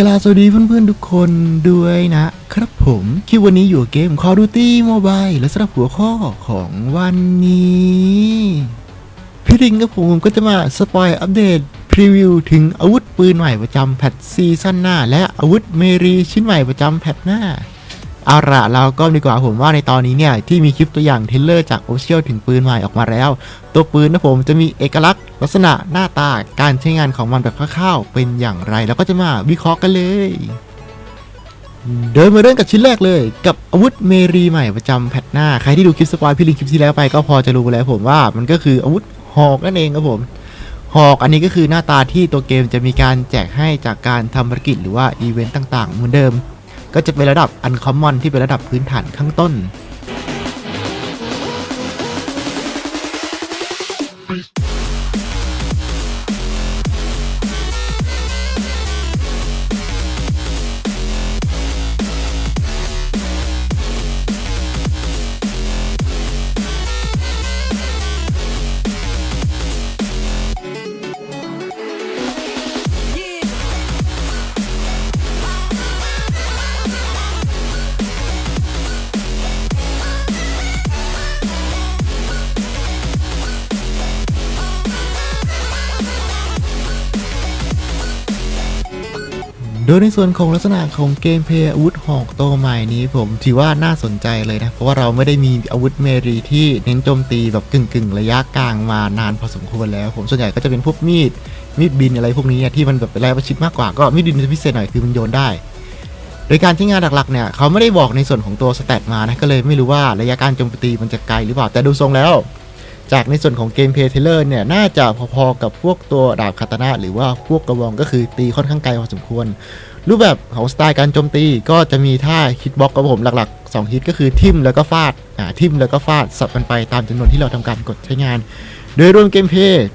กลาสวัสดีเพื่อนๆทุกคนด้วยนะครับผมคลิปวันนี้อยู่เกม Call of Duty Mobile และสำหรับหัวข้อของวันนี้พี่ริงกับผมก็จะมาสปอยอัปเดตพรีวิวถึงอาวุธปืนใหม่ประจำแพทซีซั่นหน้า และอาวุธเมรีชิ้นใหม่ประจำแพทหน้า เอาละเราก็ดีกว่าผมว่าในตอนนี้เนี่ยที่มีคลิปตัวอย่างเทเลอร์จากโอเชียลถึงปืนใหม่ออกมาแล้ว ตัวปืนนะผมจะมีเอกลักษณ์ ลักษณะหน้าตาการใช้งานของมันแบบคร่าวๆเป็นอย่างไร แล้วก็จะมาวิเคราะห์กันเลยเดินมาเริ่มกับชิ้นแรกเลย กับอาวุธเมรีใหม่ประจำแพทหน้า ใครที่ดูคลิปสปอยพี่ลิงคลิปที่แล้วไปก็พอจะรู้แล้วผมว่ามันก็คืออาวุธหอกนั่นเองครับผมหอกอันนี้ก็คือหน้าตาที่ตัวเกมจะมีการแจกให้จากการทำภารกิจหรือว่าอีเวนต์ต่างๆ เหมือนเดิม ก็จะเป็นระดับอันคอมมอนที่เป็นระดับพื้นฐานข้างต้น โดยในส่วนของลักษณะของเกมเพลย์อาวุธหอกโตใหม่นี้ผมถือว่าน่าสนใจเลยนะ เพราะว่าเราไม่ได้มีอาวุธเมรีที่เน้นโจมตีแบบกึ่งๆ ระยะกลางมานานพอสมควรแล้ว ผมส่วนใหญ่ก็จะเป็นพวกมีด มีดบินอะไรพวกนี้ที่มันแบบเป็นแรงประชิดมากกว่าก็มีดบินจะพิเศษหน่อยคือมันโยนได้ โดยการใช้งานหลักๆเนี่ยเขาไม่ได้บอกในส่วนของตัวสเตตมานะก็เลยไม่รู้ว่าระยะการโจมตีมันจะไกลหรือเปล่าแต่ดูทรงแล้ว จากในส่วนของเกมเพลย์เทเลอร์เนี่ยน่าจะพอๆกับพวกตัวดาบคาตานะหรือว่าพวกกระบองก็คือตีค่อนข้างไกลพอสมควร รูปแบบของสไตล์การโจมตีก็จะมีท่าฮิตบ็อกกับผมหลักๆ 2 ฮิตก็คือทิมแล้วก็ฟาดอ่าทิมแล้วก็ฟาดสับกันไปตามจำนวนที่เราทำการกดใช้งาน โดยรวมเกมเพลย์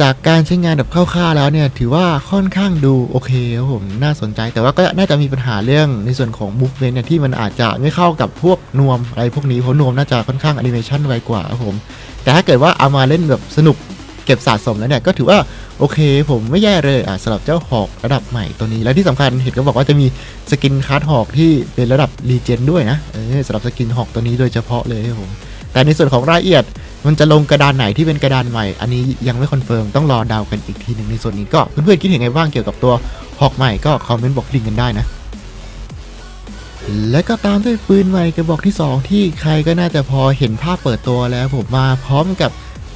จากการใช้งานแบบคร่าวๆแล้วเนี่ย ถือว่าค่อนข้างดูโอเคครับผมน่าสนใจ แต่ว่าก็น่าจะมีปัญหาเรื่องในส่วนของมูฟเมนต์เนี่ยที่มันอาจจะไม่เข้ากับพวกนวมอะไรพวกนี้เพราะนวมน่าจะค่อนข้างแอนิเมชันไวกว่าครับผม แต่ถ้าเกิดว่าเอามาเล่นแบบสนุกเก็บสะสมแล้วเนี่ยก็ถือว่าโอเคผมไม่แย่เลยอะสำหรับเจ้าหอกระดับใหม่ตัวนี้ และที่สำคัญเห็นก็บอกว่าจะมีสกินคาร์ดหอกที่เป็นระดับรีเจนด้วยนะเออสำหรับสกินหอกตัวนี้โดยเฉพาะเลยครับผมแต่ในส่วนของรายละเอียดมันจะลงกระดานไหนที่เป็นกระดานใหม่ อันนี้ยังไม่คอนเฟิร์มต้องรอดาวกันอีกทีหนึ่งในส่วนนี้ก็เพื่อนๆคิดเห็นไงบ้างเกี่ยวกับตัวหอกใหม่ก็คอมเมนต์บอกลิงกันได้นะ และก็ตามด้วยปืนใหม่กระบอกที่ 2 ที่ใครก็น่าจะพอเห็นภาพเปิดตัวแล้วผมมาพร้อมกับ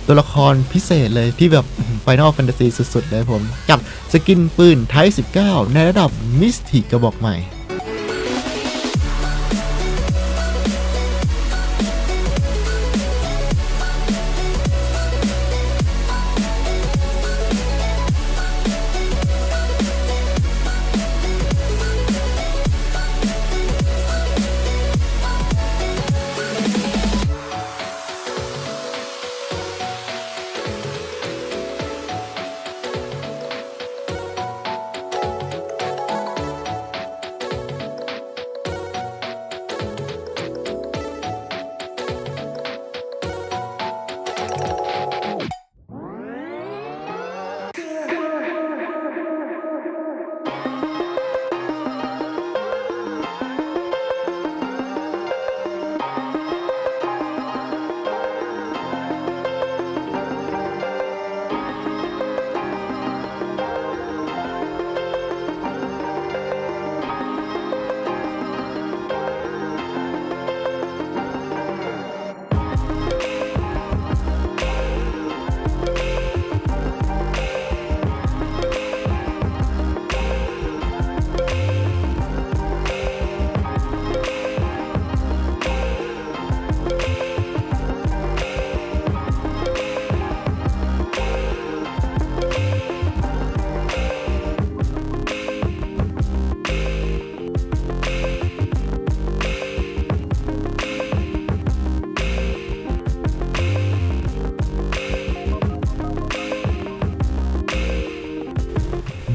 ตัวละครพิเศษเลยที่แบบไฟนอลแฟนตาซีสุดๆเลยผม กับสกินปืนไทป์19 ในระดับมิสติกกระบอกใหม่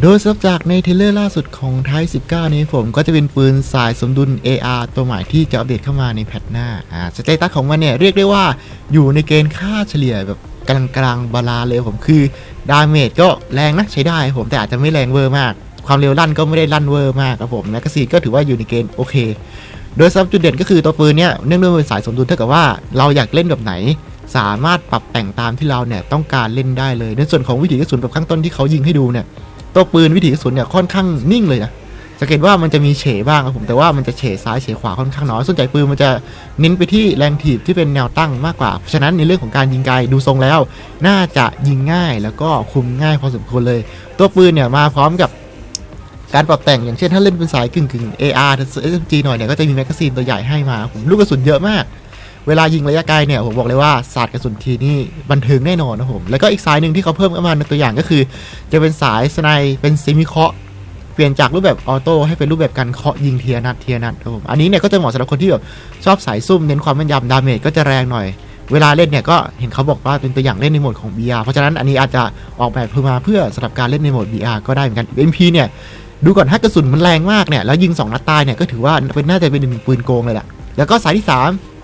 โดยสำหรับจากในเทรลเลอร์ล่าสุดของไทย19 นี้ผมก็จะเป็นปืนสายสมดุล AR ตัวใหม่ที่จะอัปเดตเข้ามาในแพทหน้า อ่า สเตตัสของมันเนี่ยเรียกได้ว่าอยู่ในเกณฑ์ค่าเฉลี่ยแบบกลางๆบาลานเลยผมคือ ดาเมจก็แรงนะใช้ได้ผมแต่อาจจะไม่แรงเวอร์มาก ความเร็วลั่นก็ไม่ได้ลั่นเวอร์มากครับผมแมกกาซีนก็ถือว่าอยู่ในเกณฑ์โอเค โดยสำหรับจุดเด่นก็คือตัวปืนเนี่ยเนื่องด้วยเป็นสายสมดุลเท่ากับว่าเราอยากเล่นแบบไหนสามารถปรับแต่งตามที่เราเนี่ยต้องการเล่นได้เลย ในส่วนของวิถีกระสุนแบบข้างต้นที่เขายิงให้ดูเนี่ย ตัวปืนวิถีกระสุนเนี่ยค่อนข้างนิ่งเลยนะสังเกตว่ามันจะมีเฉบ้างครับผมแต่ว่ามันจะเฉซ้ายเฉขวาค่อนข้างน้อยส่วนใหญ่ปืนมันจะเน้นไปที่แรงถีบที่เป็นแนวตั้งมากกว่า เพราะฉะนั้นในเรื่องของการยิงไกลดูทรงแล้ว น่าจะยิงง่ายแล้วก็คุมง่ายพอสมควรเลย ตัวปืนเนี่ยมาพร้อมกับการปรับแต่งอย่างเช่นถ้าเล่นเป็นสายกึ่งกึ่ง AR หรือ SMG หน่อยเนี่ยก็จะมีแมกกาซีนตัวใหญ่ให้มาผมลูกกระสุนเยอะมาก เวลายิงระยะไกลเนี่ยผมบอกเลยว่าศาสตร์กระสุนทีนี่บันเทิงแน่นอนนะผม แล้วก็อีกสายหนึ่งที่เขาเพิ่มเข้ามาในตัวอย่างก็คือ จะเป็นสายสไนเป็นซิมิเคาะเปลี่ยนจากรูปแบบออโต้ให้เป็นรูปแบบการเคาะยิงเทียนัดเทียนัดครับผมอันนี้เนี่ยก็จะเหมาะสำหรับคนที่แบบชอบสายซุ่มเน้นความแม่นยำดาเมจก็จะแรงหน่อย เวลาเล่นเนี่ยก็เห็นเขาบอกว่าเป็นตัวอย่างเล่นในโหมดของ VR เพราะฉะนั้นอันนี้อาจจะออกแบบเพิ่มาเพื่อสำหรับการเล่นในโหมด VR ก็ได้เหมือนกัน MP เนี่ยดูก่อนถ้ากระสุนมันแรงมากเนี่ยแล้วยิง2นัดตายเนี่ยก็ถือว่าเป็นน่าจะเป็นปืนโกงเลยแหละแล้วก็สายที่ 3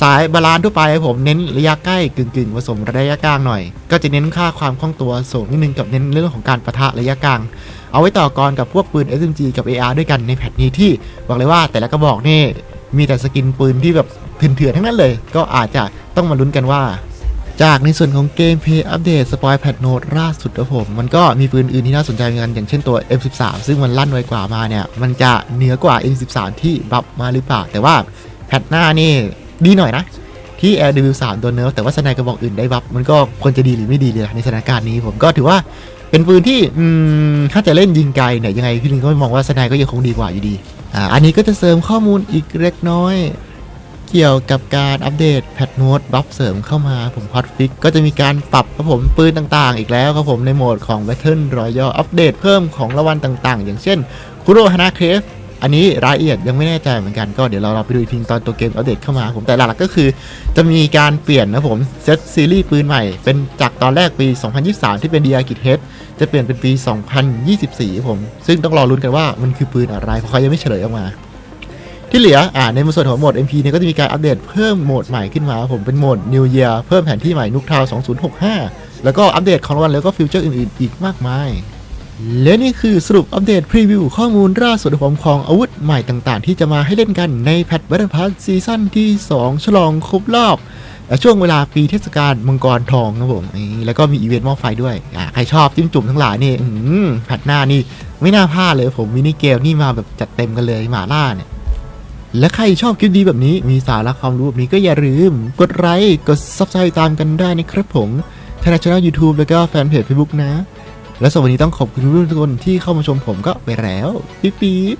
สายบาลานทั่วไปผมเน้นระยะใกล้กึ่งๆผสมระยะกลางหน่อย ก็จะเน้นค่าความคล่องตัวสูงนิดนึงกับเน้นเรื่องของการประทะระยะกลาง เอาไว้ต่อกรกับพวกปืน SMG กับ AR ด้วยกันในแพทนี้ที่บอกเลยว่าแต่ละกระบอกนี่มีแต่สกินปืนที่แบบเถื่อนๆทั้งนั้นเลย ก็อาจจะต้องมาลุ้นกันว่าจากในส่วนของเกมเพย์อัปเดตสปอยแพทโนดล่าสุดครับผม มันก็มีปืนอื่นที่น่าสนใจเหมือนกัน อย่างเช่นตัว M13 ซึ่งมันลั่นไวกว่ามาเนี่ย มันจะเหนือกว่า M13 ที่บัฟมาหรือเปล่า แต่ว่าแพทหน้านี่ ดีหน่อยนะที่ LW3 โดนเนิร์ฟแต่ว่าสไนกระบอกอื่นได้บัฟมันก็ควรจะดีหรือไม่ดีเลยในสถานการณ์นี้ผมก็ถือว่าเป็นปืนที่ถ้าจะเล่นยิงไกลเนี่ยยังไงพี่ลิงก็มองว่าสไนก็ยังคงดีกว่าอยู่ดีอ่าอันนี้ก็จะเสริมข้อมูลอีกเล็กน้อย เกี่ยวกับการอัปเดตแพทโนดบัฟเสริมเข้ามาผมฮอตฟิกก็จะมีการปรับครับผมปืนต่างๆ อีกแล้วครับผมในโหมดของ Battle Royale อัปเดตเพิ่มของรางวัลต่างๆ อย่างเช่นคุโรฮานาเคฟ อันนี้รายละเอียดยังไม่แน่ใจเหมือนกันก็เดี๋ยวเราเราไปดูอีกทีตอนตัวเกมอัปเดตเข้ามาผมแต่หลักๆก็คือ จะมีการเปลี่ยนนะผมเซตซีรีส์ปืนใหม่ เป็นจากตอนแรกปี 2023 ที่เป็น DR กิเฮดจะเปลี่ยนเป็นปี 2024 ผม ซึ่งต้องรอลุ้นกันว่ามันคือปืนอะไรเพราะเขายังไม่เฉลยออกมา ที่เหลืออ่าในส่วนของโหมด MP เนี่ยก็จะมีการอัปเดตเพิ่มโหมดใหม่ขึ้นมาผมเป็นโหมด New Year เพิ่มแผนที่ใหม่นุกทาว 2065 แล้วก็อัปเดตของรางวัลแล้วก็ฟิวเจอร์อื่นๆอีกมากมาย และนี่คือสรุปอัปเดตพรีวิวข้อมูลล่าสุดของของอาวุธใหม่ต่างๆ ที่จะมาให้เล่นกันในแพท Battle Pass ซีซั่นที่ 2 ฉลองครบรอบและช่วงเวลาปีเทศกาลมังกรทองครับผมแล้วก็มีอีเวนต์ม้อไฟด้วย ใครชอบจิ้มจุ่มทั้งหลายนี่แพทหน้านี่ไม่น่าพลาดเลยผมมินิเกมนี่มาแบบจัดเต็มกันเลยหมาล่าเนี่ยและใครชอบคลิปดีแบบนี้มีสาระความรู้แบบนี้ก็อย่าลืม กดไลค์กดซับสไครต์ตามกันได้นะครับผมทางช่องยูทูบแล้วก็แฟนเพจ Facebook นะ และสำหรับวันนี้ต้องขอบคุณทุกคนที่เข้ามาชมผมก็ไปแล้ว ปิ๊บปิ๊บ